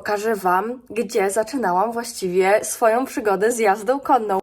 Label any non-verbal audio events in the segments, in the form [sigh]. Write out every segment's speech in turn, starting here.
Pokażę Wam, gdzie zaczynałam właściwie swoją przygodę z jazdą konną.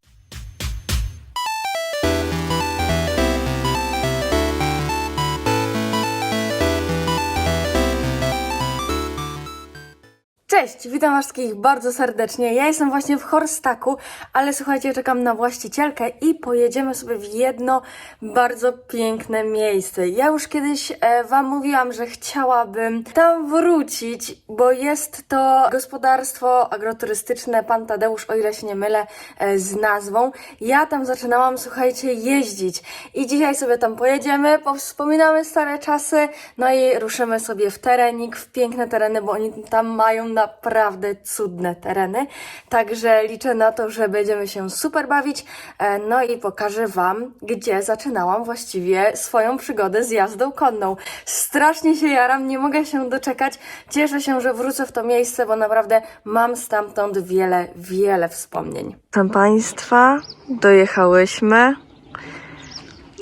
Cześć, witam wszystkich bardzo serdecznie. Ja jestem właśnie w Horstaku, ale słuchajcie, czekam na właścicielkę i pojedziemy sobie w jedno bardzo piękne miejsce. Ja już kiedyś e, wam mówiłam, że chciałabym tam wrócić, bo jest to gospodarstwo agroturystyczne Pan Tadeusz, o ile się nie mylę e, z nazwą. Ja tam zaczynałam, słuchajcie, jeździć i dzisiaj sobie tam pojedziemy, powspominamy stare czasy, no i ruszymy sobie w terenik, w piękne tereny, bo oni tam mają naprawdę cudne tereny. Także liczę na to, że będziemy się super bawić. E, No i pokażę Wam, gdzie zaczynałam właściwie swoją przygodę z jazdą konną. Strasznie się jaram, nie mogę się doczekać. Cieszę się, że wrócę w to miejsce, bo naprawdę mam stamtąd wiele, wiele wspomnień. Proszę Państwa, dojechałyśmy.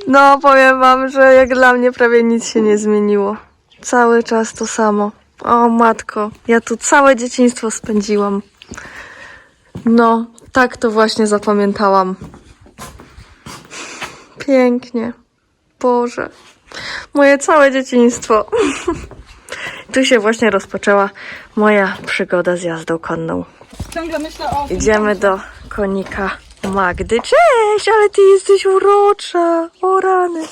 No, powiem Wam, że jak dla mnie prawie nic się nie zmieniło. Cały czas to samo. O matko, ja tu całe dzieciństwo spędziłam. No, tak to właśnie zapamiętałam. Pięknie. Boże. Moje całe dzieciństwo. [laughs] tu się właśnie rozpoczęła moja przygoda z jazdą konną. Ciągle myślę o. Idziemy do konika Magdy. Cześć, ale ty jesteś urocza. O rany.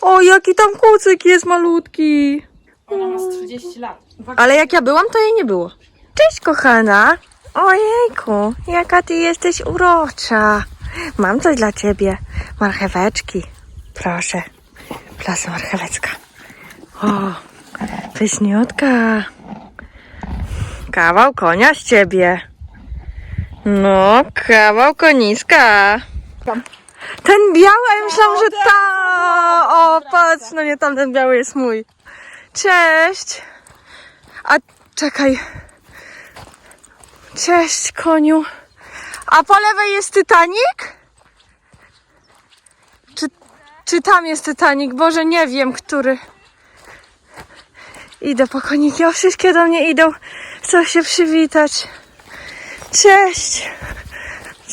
O, jaki tam kucyk jest malutki. Ona ma z 30 lat. Ale jak ja byłam, to jej nie było. Cześć, kochana. Ojejku, jaka ty jesteś urocza. Mam coś dla ciebie. Marcheweczki. Proszę. Plasa marcheweczka. O, pyszniutka. Kawał konia z ciebie. No, kawał koniska. Ten biały, a ja myślałam, że ta. O, patrz, no nie, tamten biały jest mój. Cześć. A czekaj. Cześć, koniu. A po lewej jest Titanic? Czy, czy tam jest Titanic? Boże, nie wiem, który. Idę po koniki. O, wszystkie do mnie idą. Chcą się przywitać. Cześć.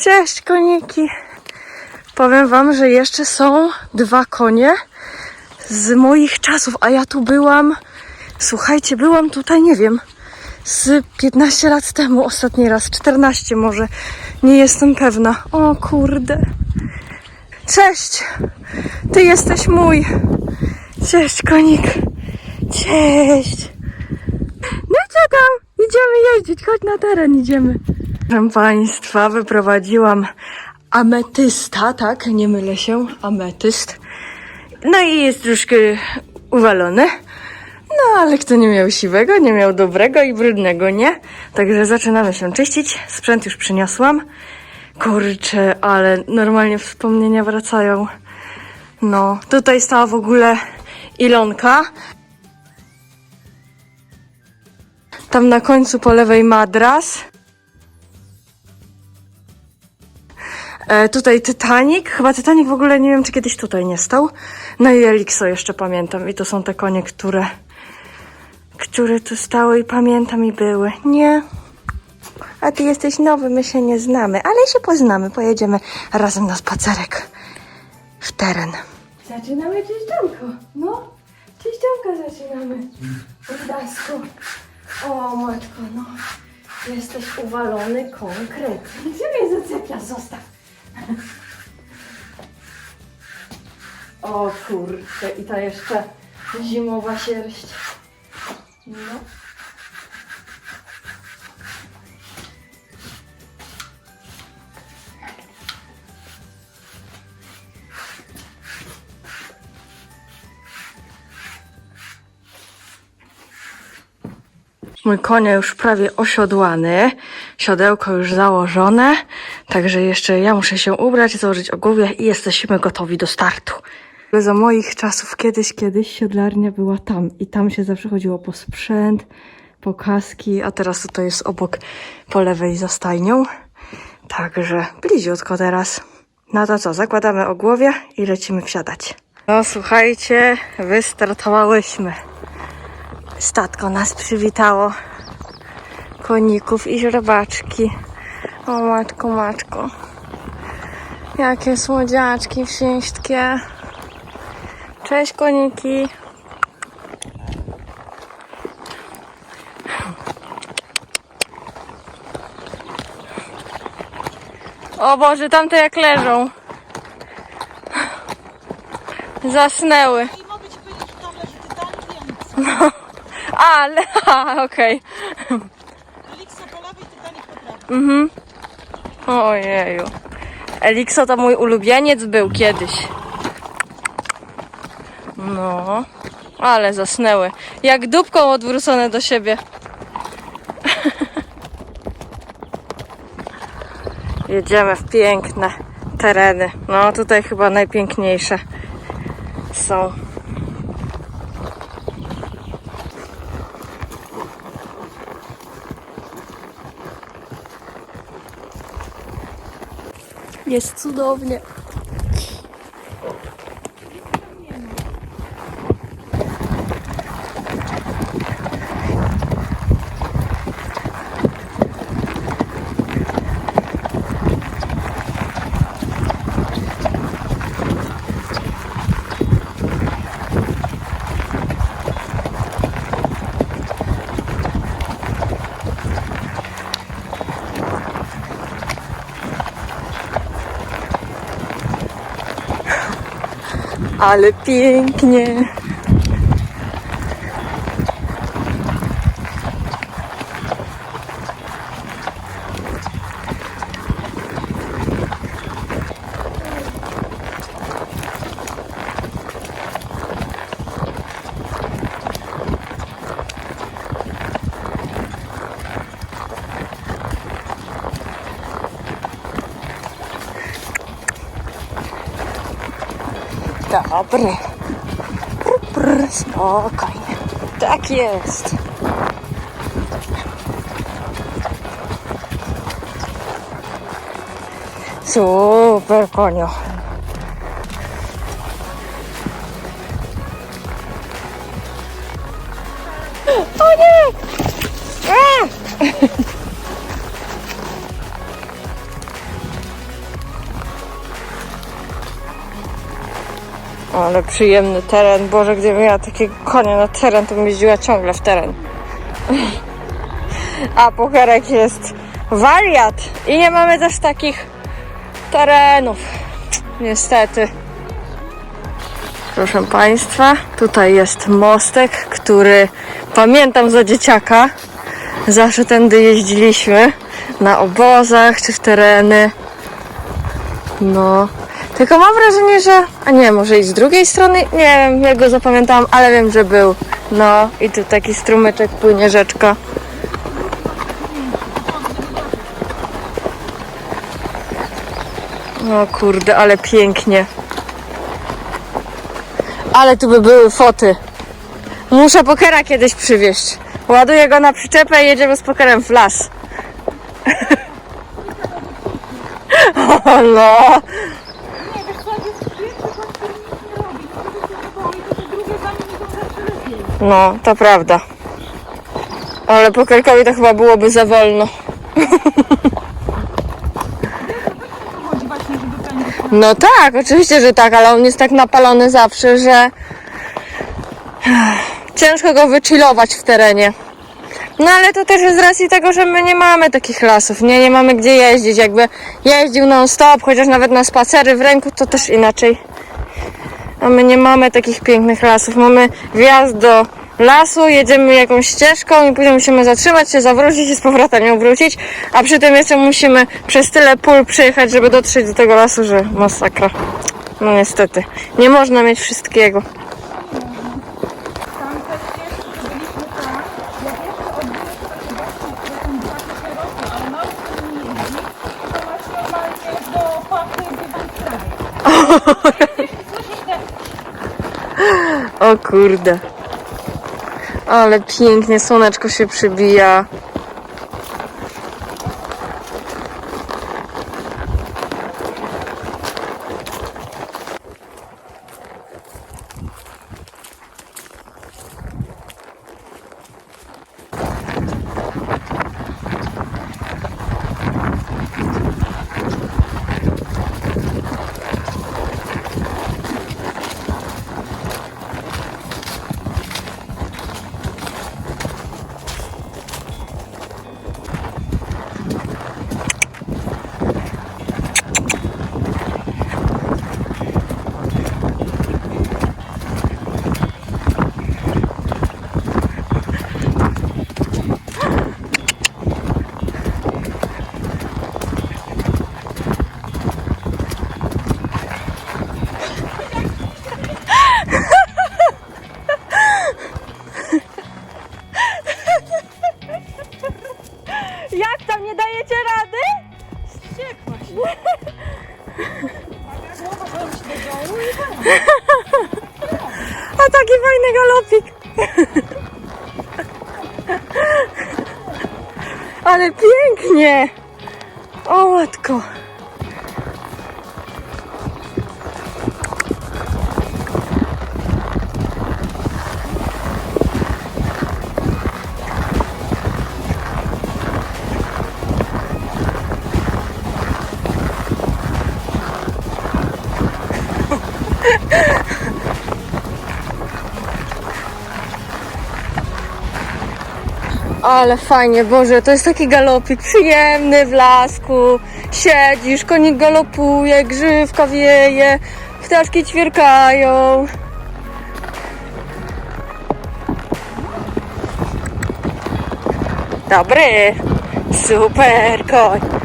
Cześć, koniki. Powiem wam, że jeszcze są dwa konie z moich czasów, a ja tu byłam Słuchajcie, byłam tutaj, nie wiem, z 15 lat temu ostatni raz, 14 może, nie jestem pewna. O kurde. Cześć, ty jesteś mój. Cześć, konik. Cześć. No co tam? Idziemy jeździć, chodź na teren, idziemy. Proszę Państwa, wyprowadziłam ametysta, tak? Nie mylę się, ametyst. No i jest troszkę uwalony. No, ale kto nie miał siwego, nie miał dobrego i brudnego, nie? Także zaczynamy się czyścić. Sprzęt już przyniosłam. Kurczę, ale normalnie wspomnienia wracają. No, tutaj stała w ogóle Ilonka. Tam na końcu po lewej madras. E, tutaj Titanic. Chyba Titanic w ogóle nie wiem, czy kiedyś tutaj nie stał. No i Elixo jeszcze pamiętam. I to są te konie, które które tu stały i pamiętam i były. Nie. A ty jesteś nowy, my się nie znamy, ale się poznamy. Pojedziemy razem na spacerek w teren. Zaczynamy czyszczonko. No, czyszczonko zaczynamy. W dasku. O matko, no. Jesteś uwalony konkret. Gdzie mnie zaczepia? Zostaw. O kurczę, i ta jeszcze zimowa sierść. No. Mój konia już prawie osiodłany, siodełko już założone, także jeszcze ja muszę się ubrać, założyć ogówie i jesteśmy gotowi do startu. Za moich czasów kiedyś, kiedyś siodlarnia była tam i tam się zawsze chodziło po sprzęt, po kaski, a teraz tutaj jest obok po lewej za stajnią. Także bliziutko teraz. No to co, zakładamy ogłowie i lecimy wsiadać. No słuchajcie, wystartowałyśmy. Statko nas przywitało. koników i źrebaczki. O matko, matko. Jakie słodziaczki wszystkie. Cześć koniki. O Boże, tamte jak leżą. Zasnęły. Titanic i Elixir. Ale, [laughs] a, okej. Prawej. Mhm. Ojeju. Elikso to mój ulubieniec był kiedyś. No, ale zasnęły. Jak dupką odwrócone do siebie. [laughs] Jedziemy w piękne tereny. No, tutaj chyba najpiękniejsze są. Jest cudownie. Ale pięknie. Dobry. Brr, brr, spokojnie. Tak jest. Super, konio. O nie! A! Ale przyjemny teren. Boże, gdybym miała takie konie na teren, to bym jeździła ciągle w teren. [laughs] A Pucherek jest wariat. I nie mamy też takich terenów. Niestety. Proszę Państwa, tutaj jest mostek, który pamiętam za dzieciaka. Zawsze tędy jeździliśmy na obozach czy w tereny. No. Tylko mam wrażenie, że. A nie, może i z drugiej strony? Nie wiem, jak go zapamiętałam, ale wiem, że był. No i tu taki strumyczek płynie rzeczka. O kurde, ale pięknie. Ale tu by były foty. Muszę pokera kiedyś przywieźć. Ładuję go na przyczepę i jedziemy z pokerem w las. [laughs] o no. Nie, wiesz co, jak jest pierwszy koń, który nic nie robi, to kiedy się nie boi, to te drugie za nim idą zawsze lepiej. No, to prawda. Ale pokerkowi to chyba byłoby za wolno. No tak, oczywiście, że tak, ale on jest tak napalony zawsze, że ciężko go wychillować w terenie. No ale to też z racji tego, że my nie mamy takich lasów, nie, nie mamy gdzie jeździć. Jakby jeździł non stop, chociaż nawet na spacery w ręku, to też inaczej. A my nie mamy takich pięknych lasów. Mamy wjazd do lasu, jedziemy jakąś ścieżką i później musimy zatrzymać się, zawrócić i z powrotem ją wrócić, a przy tym jeszcze musimy przez tyle pól przejechać, żeby dotrzeć do tego lasu, że masakra. No niestety. Nie można mieć wszystkiego. [laughs] O kurde. Ale pięknie słoneczko się przybija. A taki fajny galopik. Ale pięknie. O matko. Ale fajnie, Boże, to jest taki galopik przyjemny w lasku. Siedzisz, konik galopuje, grzywka wieje, ptaszki ćwierkają. Dobry, super koń.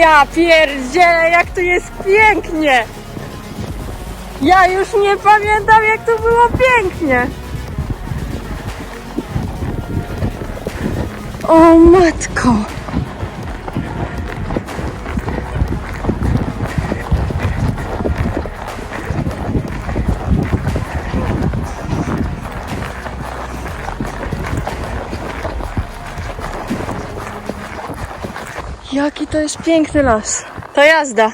Ja pierdzielę, jak tu jest pięknie! Ja już nie pamiętam, jak tu było pięknie! O matko! Jaki to jest piękny las. To jazda.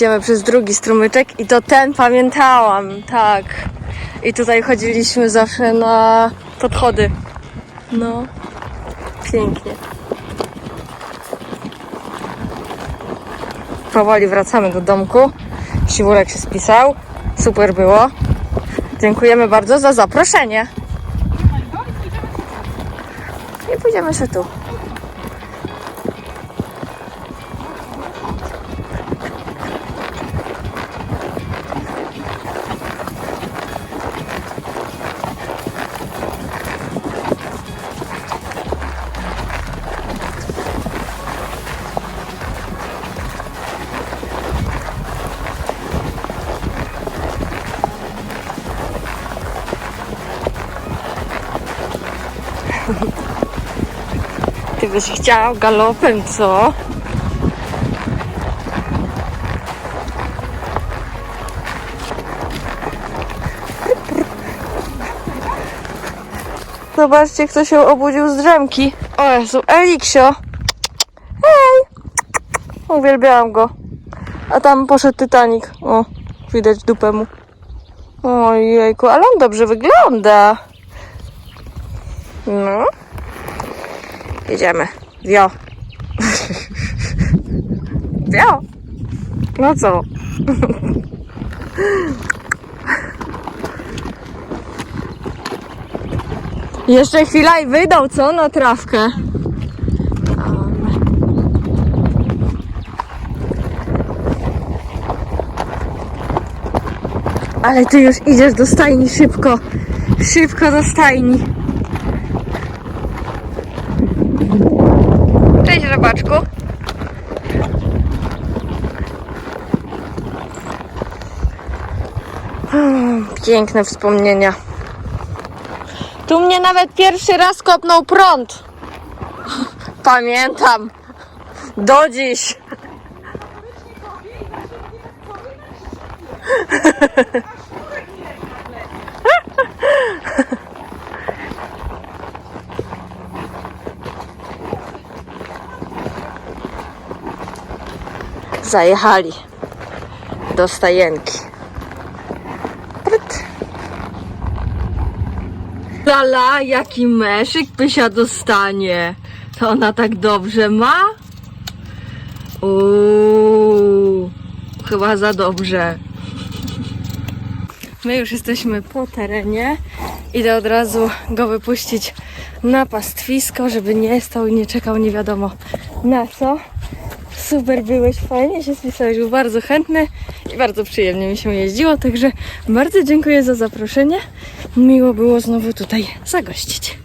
Idziemy przez drugi strumyczek i to ten pamiętałam, tak. I tutaj chodziliśmy zawsze na podchody. No, pięknie. Powoli wracamy do domku. Siwurek się spisał. Super było. Dziękujemy bardzo za zaproszenie. I pójdziemy sobie tu. Ty byś chciał galopem, co? Zobaczcie, kto się obudził z drzemki. O Jezu, Eliksio. Hej! Uwielbiałam go. A tam poszedł Titanic. O, widać dupę mu. Ojejku, ale on dobrze wygląda. No. Jedziemy. Wio. Wio. No co? Jeszcze chwila i wydał, co? Na trawkę. Ale ty już idziesz do stajni szybko. Szybko do stajni. Robaczku. Hmm, Piękne wspomnienia. Tu mnie nawet pierwszy raz kopnął prąd. Pamiętam. Do dziś. [laughs] Zajechali do stajenki. Pryt. Lala, jaki meszyk Pysia dostanie. To ona tak dobrze ma? Uuu. chyba za dobrze. My już jesteśmy po terenie. Idę od razu go wypuścić na pastwisko, żeby nie stał i nie czekał nie wiadomo na co. Super byłeś, fajnie się spisałeś, był bardzo chętny i bardzo przyjemnie mi się jeździło, także bardzo dziękuję za zaproszenie. Miło było znowu tutaj zagościć.